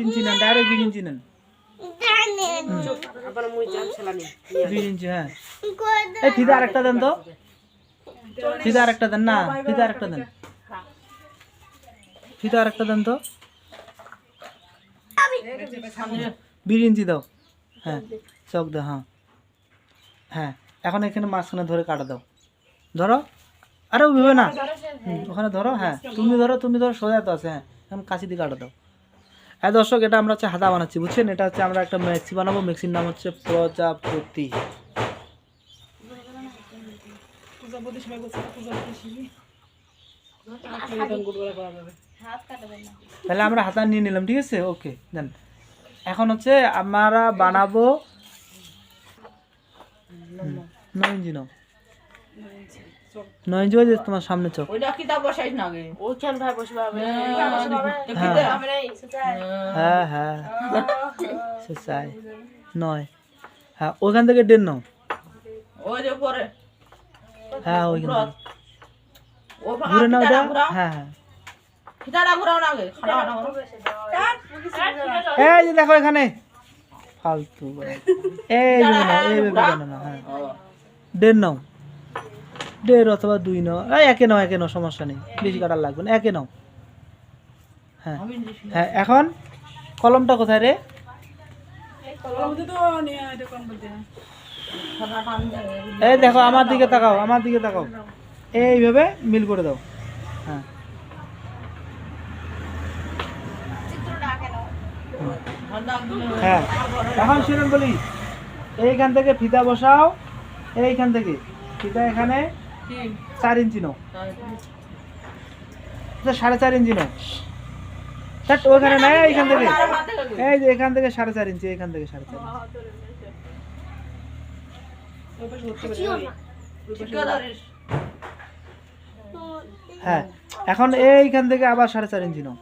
ইঞ্চি direct বিশ ইঞ্চি নেন ইঞ্চি হ্যাঁ এই আরেকটা দেন তো। আরেকটা দেন না আরেকটা দেন। আরেকটা দেন তো। বিশ ইঞ্চি দাও। হ্যাঁ চক দাও হ্যাঁ। হ্যাঁ এখন এখানে মাঝখানে ধরে কাটা দাও। ধরো। আরে ভেবে না। ওখানে ধরো হ্যাঁ। তুমি ধরো তুমি ধরো সোজা তো আছে হ্যাঁ। এখন কাশি দিয়ে কাটা দাও। হ্যাঁ দর্শক, এটা আমরা হচ্ছে হাতা বানাচ্ছি, বুঝছেন? এটা হচ্ছে আমরা একটা মেক্সি বানাবো। মেক্সির নাম হচ্ছে প্রজাপতি তাহলে আমরা হাতা নিয়ে নিলাম, ঠিক আছে? ওকে, দেন। এখন হচ্ছে আমরা বানাবো নয় ইঞ্চি নয় ইঞ্চি ওই যে তোমার সামনে চোখ। ওইটা কিতা বসাইস না ওইখান ভাই বসবা হ্যাঁ। হ্যাঁ সে নয়। হ্যাঁ ওইখান থেকে ডেন নাও। ওই যে পরে হ্যাঁ ওইখান ঘুরে নাও হ্যাঁ হ্যাঁ। না এই যে দেখো এখানে। ফালতু এই যে নাও এই না হ্যাঁ দেড় নাও। দেড় অথবা দুই এই একে নাও একে নাও, সমস্যা নেই। বেশি কাটার লাগবে না, একে নাও। হ্যাঁ। হ্যাঁ এখন কলমটা কোথায় রে? এই দেখো, আমার দিকে তাকাও, আমার দিকে তাকাও। এইভাবে মিল করে দাও। হ্যাঁ। হ্যাঁ। এখন শুনুন বলি, এইখান থেকে ফিতা বসাও, এইখান থেকে। ফিতা এখানে চার ইঞ্চি নাও। আচ্ছা, সাড়ে চার ইঞ্চি নাও ধ্যাৎ, ওখানে নাই এইখান থেকে। এই যে এখান থেকে সাড়ে চার ইঞ্চি এখান থেকে সাড়ে চার হ্যাঁ এখন এইখান থেকে আবার সাড়ে চার ইঞ্চি নাও।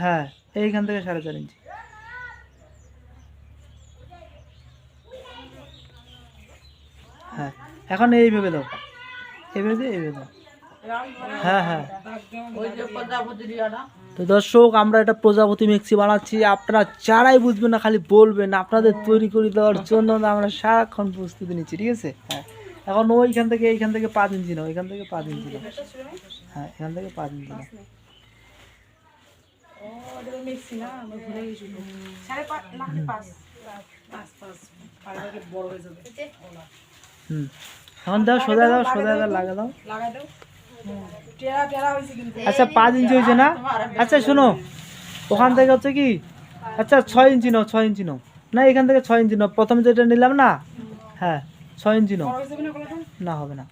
হ্যাঁ এইখান থেকে সাড়ে চার ইঞ্চি। হ্যাঁ এখন এইভাবে দাও এইভাবে দিয়ে এইভাবে দাও হ্যাঁ হ্যাঁ তো দর্শক আমরা এটা প্রজাপতি মিক্সি বানাচ্ছি আপনারা যারাই বুঝবেন না খালি বলবেন আপনাদের তৈরি করে দেওয়ার জন্য আমরা সারাক্ষণ প্রস্তুতি নিচ্ছি ঠিক আছে হ্যাঁ এখন ওইখান থেকে এইখান থেকে পাঁচ ইঞ্চি নাও এখান থেকে পাঁচ ইঞ্চি হ্যাঁ এখান থেকে পাঁচ ইঞ্চি নাও হুম। এখন দাও সোজা দাও সোজা দাও লাগা দাও আচ্ছা পাঁচ ইঞ্চি হয়েছে না? আচ্ছা শোনো ওখান থেকে হচ্ছে কি? আচ্ছা ছয় ইঞ্চি নাও ছয় ইঞ্চি নাও। না এখান থেকে ছয় ইঞ্চি নাও। প্রথমে যেটা নিলাম না? হ্যাঁ ছয় ইঞ্চি নাও। না হবে না।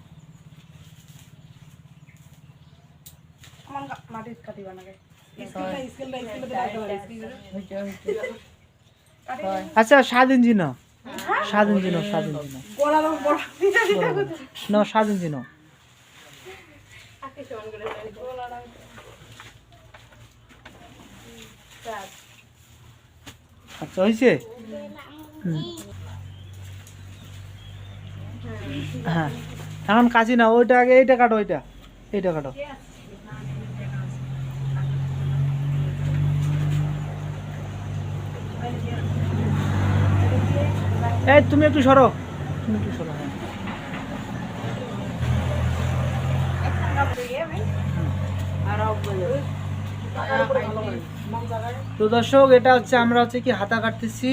আচ্ছা সাত ইঞ্চি নাও। সাত ইঞ্চি নাও সাত ইঞ্চি সাত ইঞ্চি নাও আচ্ছা হয়েছে হ্যাঁ। এখন কাশি না, ওইটা আগে, এইটা কাটো ওইটা এইটা কাটো। এই, তুমি একটু সরো। একটু সরো হ্যাঁ। তো দর্শক, এটা হচ্ছে আমরা হচ্ছে কি হাতা কাটতেছি।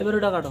এবার ওটা কাটো।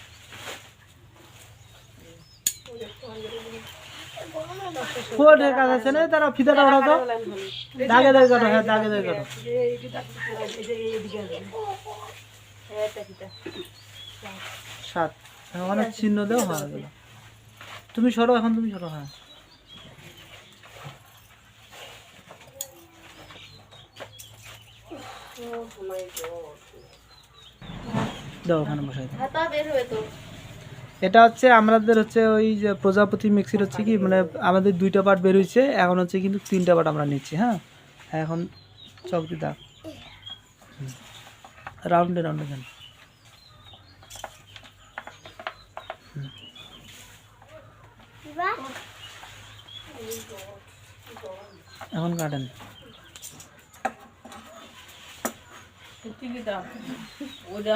কোটের কাজ আছে না তারা ফিতাটা দাগে দাগে কাটো হ্যাঁ দাগে দাগে কাটো। সাত। হ্যাঁ, ওখানে চিহ্ন দেও হয়ে তুমি সরো এখন তুমি সরো হ্যাঁ। দাও ওখানে বসাই দাও। বের হবে তো। এটা হচ্ছে আমাদের হচ্ছে ওই যে প্রজাপতি মিক্সির হচ্ছে কি মানে আমাদের দুইটা পার্ট বের হয়েছে, এখন হচ্ছে কিন্তু তিনটা পার্ট আমরা নিচ্ছি হ্যাঁ? এখন চক দি দাও রাউন্ডে রাউন্ডে দেন এখন কাটেন। ওটা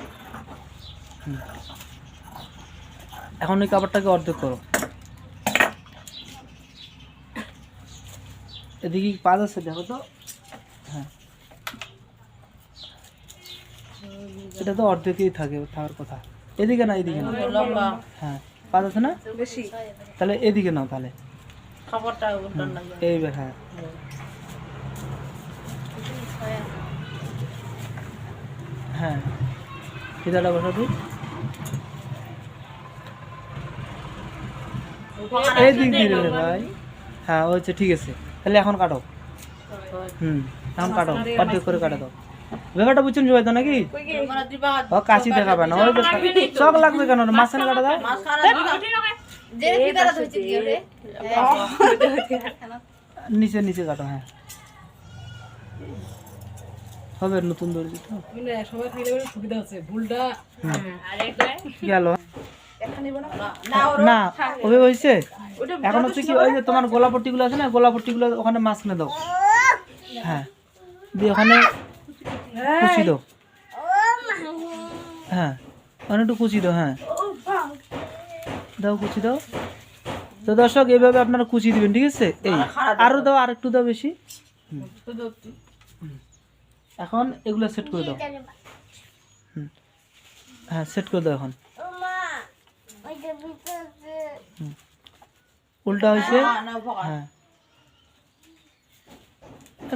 এখন ওই কাপড়টাকে অর্ধেক করো। এদিকে পাঁচ আছে? দেখো তো। হ্যাঁ। এটা তো অর্ধেকই থাকে থাকার কথা। এদিকে না এদিকে না। হ্যাঁ। পাঁচ আছে না? বেশি। তাহলে এদিকে নাও তাহলে। এইবার হ্যাঁ। হ্যাঁ। ফিতাটা বসাবি এই দিক দিয়ে রে ভাই। হ্যাঁ ওই হচ্ছে ঠিক আছে। তাহলে এখন কাটো। হুম এখন কাটো। অর্ধেক করে কাটা দাও। ব্যাপারটা বুঝছেন সবাই তো নাকি? ও কাশি দেখাবে না ওই চক লাগবে কেন? মাঝখানে কাটা দাও। মাঝখানে দিবা যে ফিতাটা ধরছি কি ওরে নিচে নিচে কাটো হ্যাঁ। হবে নতুন দর্জি তো? সবাই থাকলে সুবিধা হচ্ছে ভুলটা গেল? না? ওর না হয়েছে? এখন হচ্ছে কি ওই যে তোমার গোলাপট্টিগুলো আছে না গোলাপট্টিগুলো ওখানে মাঝখানে দাও। হ্যাঁ দিয়ে ওখানে কুচি দাও। হ্যাঁ ওখানে একটু কুচি দাও হ্যাঁ। দাও কুচি দাও। তো দর্শক এইভাবে আপনারা কুচি দিবেন ঠিক আছে? এই আরও দাও। আর একটু দাও বেশি। এখন এগুলো সেট করে দাও। হ্যাঁ সেট করে দাও এখন। হুম। উল্টা হয়েছে? না না ভগা হ্যাঁ।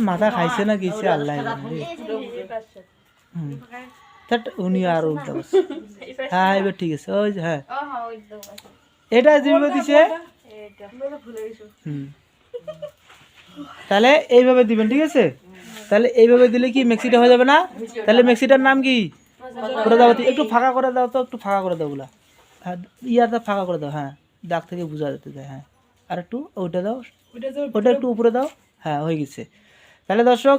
মাথা খাইছে না গেছে আল্লাহ উনি আর উল্টা হ্যাঁ এবার ঠিক আছে। ওই যে, হ্যাঁ। হ্যাঁ ওই তো এটা যেভাবে দিছে? হুম। তাহলে এইভাবে দিবেন ঠিক আছে? তাহলে এইভাবে দিলে কি মেক্সিটা হয়ে যাবে না? তাহলে মেক্সিটার নাম কি? করে প্রজাপতি একটু ফাঁকা করে দাও তো একটু ফাঁকা করে দাও ওগুলা। হ্যাঁ ইয়াটা ফাঁকা করে দাও হ্যাঁ। দাগ থেকে বোঝা যেতে যায় হ্যাঁ। আর একটু ওইটা দাও ওটা একটু উপরে দাও। হ্যাঁ হয়ে গেছে। তাহলে দর্শক